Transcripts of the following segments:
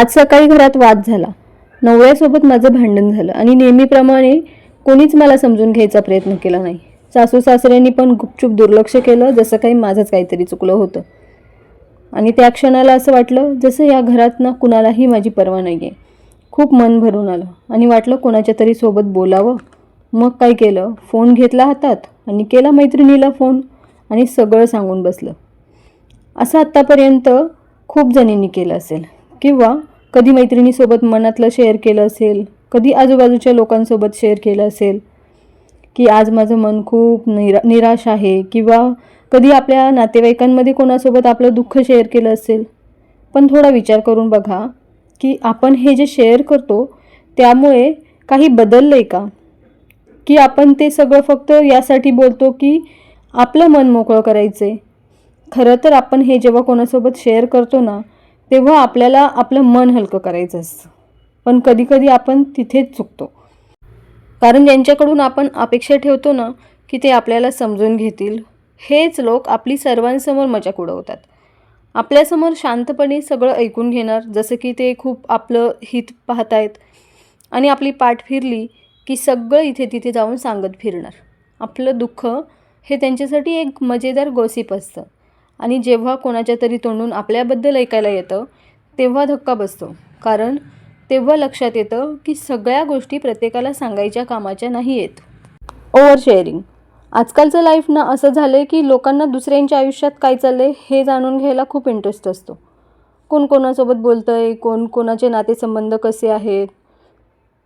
आज सकाळी घरात वाद झाला. नवऱ्यासोबत माझं भांडण झालं आणि नेहमीप्रमाणे कोणीच मला समजून घ्यायचा प्रयत्न केला नाही. सासू सासऱ्यांनी पण गुपचूप दुर्लक्ष केलं जसं काही माझंच काहीतरी चुकलं होतं. आणि त्या क्षणाला असं वाटलं जसं या घरात ना कुणालाही माझी पर्वा नाही आहे खूप मन भरून आलं आणि वाटलं कोणाच्या तरी सोबत बोलावं. मग काय केलं? फोन घेतला हातात आणि केला मैत्रिणीला फोन आणि सगळं सांगून बसलं. असं आत्तापर्यंत खूप जणींनी केलं असेल. किंवा कधी मैत्रिणीसोबत मनातलं शेअर केलं असेल कधी आजूबाजूच्या लोकांसोबत शेअर केलं असेल की आज माझं मन खूप निरा निराश आहे किंवा कधी आपल्या नातेवाईकांमध्ये कोणासोबत आपलं दुःख शेअर केलं असेल. पण थोडा विचार करून बघा की आपण हे जे शेअर करतो त्यामुळे काही बदललं आहे का? की आपण ते सगळं फक्त यासाठी बोलतो की आपलं मन मोकळं करायचं आहे खरं तर आपण हे जेव्हा कोणासोबत शेअर करतो ना तेव्हा आपल्याला आपलं मन हलकं करायचं असतं. पण कधीकधी आपण तिथेच चुकतो. कारण ज्यांच्याकडून आपण अपेक्षा ठेवतो ना की ते आपल्याला समजून घेतील हेच लोक आपली सर्वांसमोर मजाक उडवतात. आपल्यासमोर शांतपणे सगळं ऐकून घेणार जसं की ते खूप आपलं हित पाहतायत आणि आपली पाठ फिरली की सगळं इथे तिथे जाऊन सांगत फिरणार. आपलं दुःख हे त्यांच्यासाठी एक मजेदार गोसिप असतं. आणि जेव्हा कोणाच्या तरी तोंडून आपल्याबद्दल ऐकायला येतं तेव्हा धक्का बसतो. कारण तेव्हा लक्षात येतं की सगळ्या गोष्टी प्रत्येकाला सांगायच्या कामाच्या नाही आहेत ओव्हर शेअरिंग आजकालचं लाईफ ना असं झालं आहे की लोकांना दुसऱ्यांच्या आयुष्यात काय चाललं आहे हे जाणून घ्यायला खूप इंटरेस्ट असतो. कोण कोणासोबत बोलतं आहे कोण कोणाचे नातेसंबंध कसे आहेत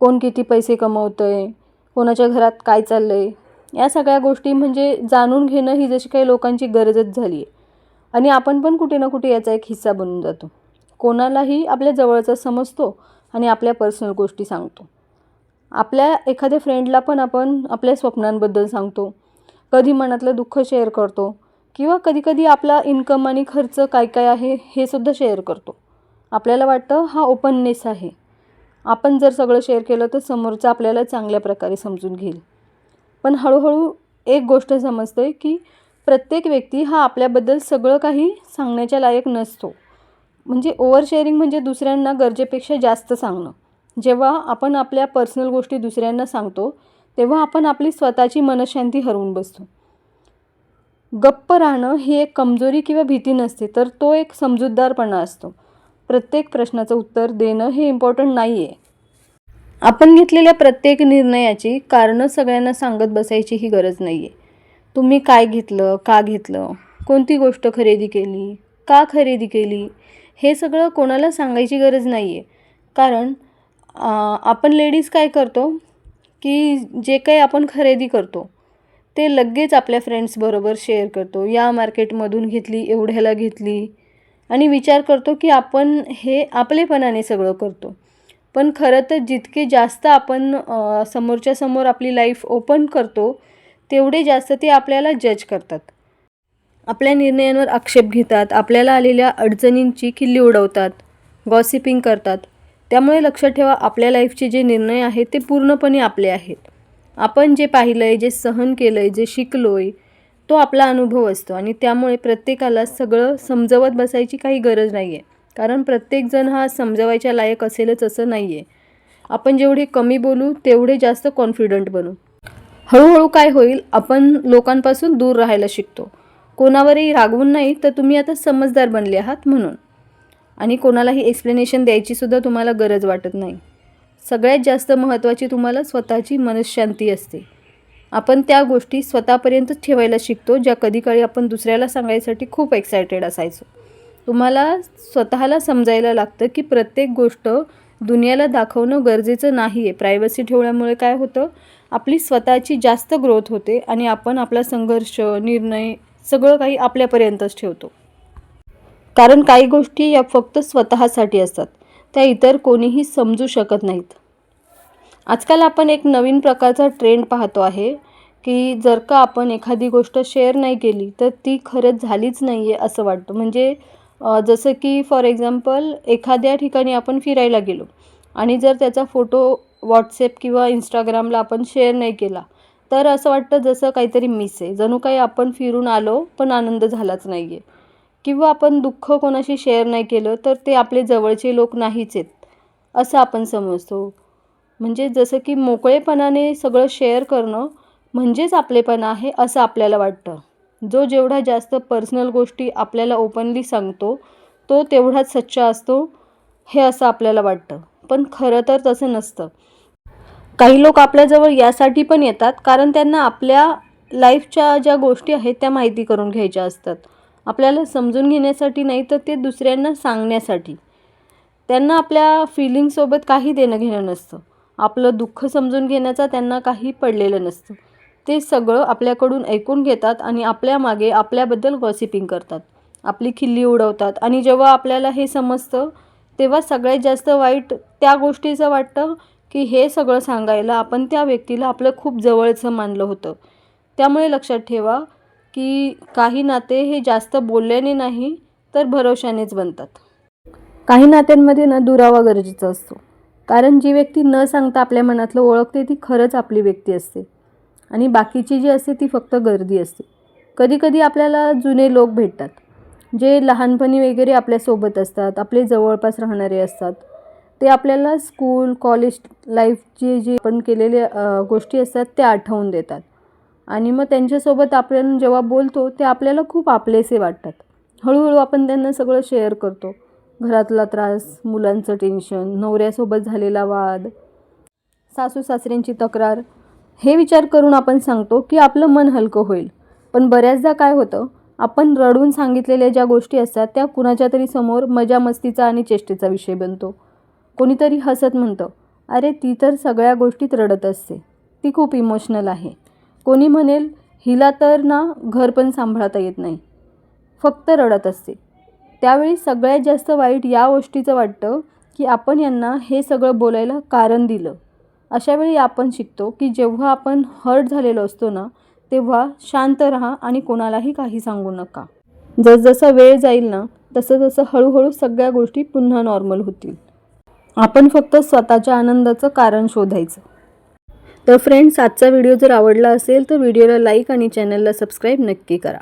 कोण किती पैसे कमवतं आहे कोणाच्या घरात काय चाललं आहे या सगळ्या गोष्टी म्हणजे जाणून घेणं ही जशी काही लोकांची गरजच झाली आहे आणि आपण पण कुठे ना कुठे याचा एक हिस्सा बनून जातो. कोणालाही आपल्या जवळचा समजतो आणि आपल्या पर्सनल गोष्टी सांगतो. आपल्या एखाद्या फ्रेंडला पण आपण आपल्या स्वप्नांबद्दल सांगतो. कधी मनातलं दुःख शेअर करतो किंवा कधीकधी आपला इन्कम आणि खर्च काय काय आहे हे सुद्धा शेअर करतो. आपल्याला वाटतं हा ओपननेस आहे. आपण जर सगळं शेअर केलं तर समोरचं आपल्याला चांगल्या प्रकारे समजून घेईल. पण हळूहळू एक गोष्ट समजते की प्रत्येक व्यक्ती हा आपल्याबद्दल सगळं काही सांगण्याच्या लायक नसतो. म्हणजे ओव्हर शेअरिंग म्हणजे दुसऱ्यांना गरजेपेक्षा जास्त सांगणं. जेव्हा आपण आपल्या पर्सनल गोष्टी दुसऱ्यांना सांगतो तेव्हा आपण आपली स्वतःची मनशांती हरवून बसतो. गप्प राहणं ही एक कमजोरी किंवा भीती नसते तर तो एक समजूतदारपणा असतो. प्रत्येक प्रश्नाचं उत्तर देणं हे इम्पॉर्टंट नाही आहे आपण घेतलेल्या प्रत्येक निर्णयाची कारणं सगळ्यांना सांगत बसायची ही गरज नाही आहे तुम्ही काय घेतलं का घेतलं? कोणती गोष्ट खरेदी केली? का खरेदी केली? हे सगळं कोणाला सांगायची गरज नाही आहे कारण आपण लेडीज काय करतो की जे काही आपण खरेदी करतो ते लगेच आपल्या फ्रेंड्सबरोबर शेअर करतो. या मार्केटमधून घेतली एवढ्याला घेतली. आणि विचार करतो की आपण हे आपलेपणाने सगळं करतो. पण खरं तर जितके जास्त आपण समोरच्यासमोर समोरच्या समोर आपली लाईफ ओपन करतो तेवढे जास्त ते आपल्याला जज करतात. आपल्या निर्णयांवर आक्षेप घेतात आपल्याला आलेल्या अडचणींची खिल्ली उडवतात गॉसिपिंग करतात. त्यामुळे लक्षात ठेवा आपल्या लाईफचे जे निर्णय आहेत ते पूर्णपणे आपले आहेत. आपण जे पाहिलं आहे जे सहन केलं आहे जे शिकलो आहे तो आपला अनुभव असतो आणि त्यामुळे प्रत्येकाला सगळं समजवत बसायची काही गरज नाही आहे कारण प्रत्येकजण हा समजवायच्या लायक असेलच असं नाही आहे आपण जेवढे कमी बोलू तेवढे जास्त कॉन्फिडंट बनू. हळूहळू काय होईल आपण लोकांपासून दूर राहायला शिकतो. कोणावरही रागवून नाही तर तुम्ही आता समजदार बनले आहात म्हणून. आणि कोणालाही एक्सप्लेनेशन द्यायचीसुद्धा तुम्हाला गरज वाटत नाही. सगळ्यात जास्त महत्त्वाची तुम्हाला स्वतःची मनशांती असते. आपण त्या गोष्टी स्वतःपर्यंतच ठेवायला शिकतो ज्या कधीकाळी आपण दुसऱ्याला सांगायसाठी खूप एक्सायटेड असायचो. तुम्हाला स्वतःला समजायला लागतं की प्रत्येक गोष्ट दुनियाला दाखवणं गरजेचं नाही आहे प्रायव्हसी ठेवल्यामुळे काय होतं? आपली स्वतःची जास्त ग्रोथ होते आणि आपण आपला संघर्ष निर्णय सगळं काही आपल्यापर्यंतच ठेवतो. कारण काही गोष्टी या फक्त स्वतःसाठी असतात. त्या इतर कोणीही समजू शकत नाहीत. आजकाल आपण एक नवीन प्रकारचा ट्रेंड पाहतो आहे की जर का आपण एखादी गोष्ट शेअर नाही केली तर ती खरंच झालीच नाही आहे असं वाटतं. म्हणजे जसं की फॉर एक्झाम्पल एखाद्या ठिकाणी आपण फिरायला गेलो आणि जर त्याचा फोटो व्हॉट्सॲप किंवा इंस्टाग्रामला आपण शेअर नाही केला. तर असं वाटतं जसं काहीतरी मिस आहे. जणू काही आपण फिरून आलो पण आनंद झालाच नाही आहे किंवा आपण दुःख कोणाशी शेअर नाही केलं तर ते आपले जवळचे लोक नाहीच आहेत असं आपण समजतो. म्हणजे जसं की मोकळेपणाने सगळं शेअर करणं म्हणजेच आपलेपणा आहे असं आपल्याला वाटतं. जो जेवढा जास्त पर्सनल गोष्टी आपल्याला ओपनली सांगतो तो तेवढाच सच्चा असतो हे असं आपल्याला वाटतं. पण खरं तर तसं नसतं. काही लोक आपल्याजवळ यासाठी पण येतात कारण त्यांना आपल्या लाईफच्या ज्या गोष्टी आहेत त्या माहिती करून घ्यायच्या असतात. आपल्याला समजून घेण्यासाठी नाही तर ते दुसऱ्यांना सांगण्यासाठी. त्यांना आपल्या फिलिंगसोबत काही देणं घेणं नसतं. आपलं दुःख समजून घेण्याचा त्यांना काही पडलेलं नसतं. ते सगळं आपल्याकडून ऐकून घेतात आणि आपल्या मागे आपल्याबद्दल गॉसिपिंग करतात. आपली खिल्ली उडवतात आणि जेव्हा आपल्याला हे समजतं तेव्हा सगळ्यात जास्त वाईट त्या गोष्टीचं वाटतं की हे सगळं सांगायला आपण त्या व्यक्तीला आपलं खूप जवळचं मानलं होतं. त्यामुळे लक्षात ठेवा की काही नाते हे जास्त बोलल्याने नाही तर भरोशानेच बनतात. काही नात्यांमध्ये ना दुरावा गरजेचा असतो. कारण जी व्यक्ती न सांगता आपल्या मनातलं ओळखते ती खरंच आपली व्यक्ती असते. आणि बाकीची जी असते ती फक्त गर्दी असते. कधीकधी आपल्याला जुने लोक भेटतात जे लहानपणी वगैरे आपल्यासोबत असतात आपले जवळपास राहणारे असतात. ते आपल्याला स्कूल कॉलेज लाईफची जी आपण केलेले गोष्टी असतात त्या आठवून देतात. आणि मग त्यांच्यासोबत आपण जेव्हा बोलतो ते आपल्याला खूप आपलेसे वाटतात. हळूहळू आपण त्यांना सगळं शेअर करतो. घरातला त्रास मुलांचं टेन्शन नवऱ्यासोबत झालेला वाद सासू सासऱ्यांची तक्रार हे विचार करून आपण सांगतो की आपलं मन हलकं होईल. पण बऱ्याचदा काय होतं आपण रडून सांगितलेल्या ज्या गोष्टी असतात त्या कुणाच्या तरी समोर मजा मस्तीचा आणि चेष्टेचा विषय बनतो. कोणीतरी हसत म्हणतं अरे ती तर सगळ्या गोष्टीत रडत असते. ती खूप इमोशनल आहे. कोणी म्हणेल हिला तर ना घर पण सांभाळता येत नाही. फक्त रडत असते. त्यावेळी सगळ्यात जास्त वाईट या गोष्टीचं वाटतं की आपण यांना हे सगळं बोलायला कारण दिलं. अशावेळी आपण शिकतो की जेव्हा आपण हर्ट झालेलो असतो ना तेव्हा शांत राहा आणि कोणालाही काही सांगू नका. जसजसा वेळ जाईल ना तसं तसं हळूहळू सगळ्या गोष्टी पुन्हा नॉर्मल होतील. आपण फक्त स्वतःच्या आनंदाचं कारण शोधायचं. तर फ्रेंड्स आजचा व्हिडिओ जर आवडला असेल तर व्हिडिओला लाईक आणि चॅनलला सबस्क्राईब नक्की करा.